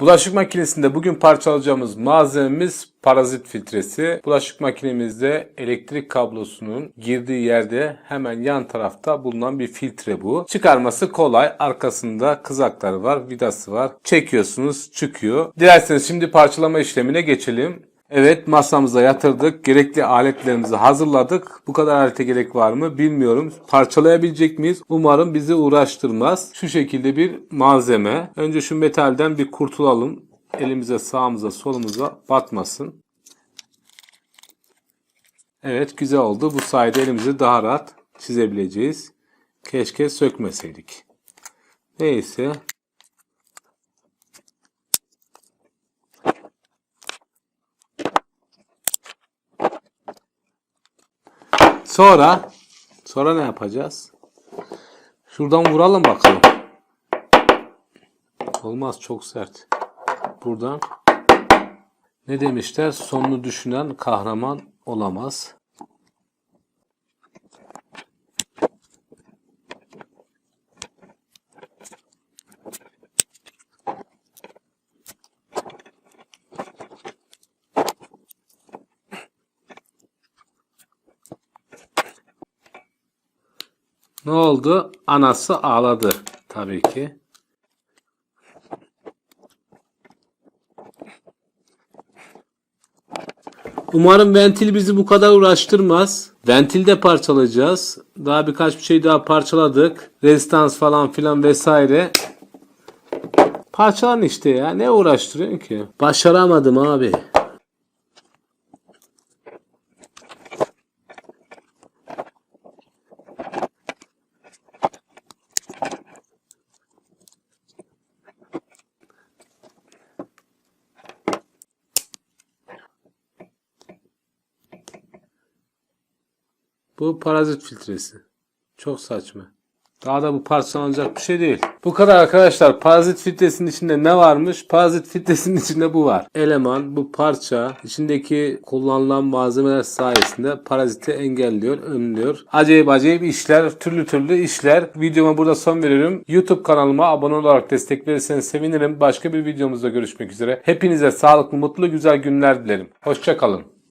Bulaşık makinesinde bugün parçalayacağımız malzememiz parazit filtresi. Bulaşık makinemizde elektrik kablosunun girdiği yerde hemen yan tarafta bulunan bir filtre bu. Çıkarması kolay. Arkasında kızakları var, vidası var. Çekiyorsunuz, çıkıyor. Dilerseniz şimdi parçalama işlemine geçelim. Evet masamıza yatırdık. Gerekli aletlerimizi hazırladık. Bu kadar alete gerek var mı bilmiyorum. Parçalayabilecek miyiz? Umarım bizi uğraştırmaz. Şu şekilde bir malzeme. Önce şu metalden bir kurtulalım. Elimize sağımıza solumuza batmasın. Evet güzel oldu. Bu sayede elimizi daha rahat çizebileceğiz. Keşke sökmeseydik. Neyse. Sonra sonra ne yapacağız? Şuradan vuralım bakalım. Olmaz çok sert. Buradan ne demişler? Sonunu düşünen kahraman olamaz. Ne oldu? Anası ağladı tabii ki. Umarım ventil bizi bu kadar uğraştırmaz. Ventil de parçalayacağız. Daha birkaç bir şey daha parçaladık. Rezistans falan filan vesaire. Parçalan işte ya. Ne uğraştırıyorsun ki? Başaramadım abi. Bu parazit filtresi. Çok saçma. Daha da bu parçalanacak bir şey değil. Bu kadar arkadaşlar. Parazit filtresinin içinde ne varmış? Parazit filtresinin içinde bu var. Eleman, bu parça, içindeki kullanılan malzemeler sayesinde paraziti engelliyor, önlüyor. Acayip acayip işler, türlü türlü işler. Videoma burada son veriyorum. YouTube kanalıma abone olarak destek verirseniz sevinirim. Başka bir videomuzda görüşmek üzere. Hepinize sağlıklı, mutlu, güzel günler dilerim. Hoşçakalın.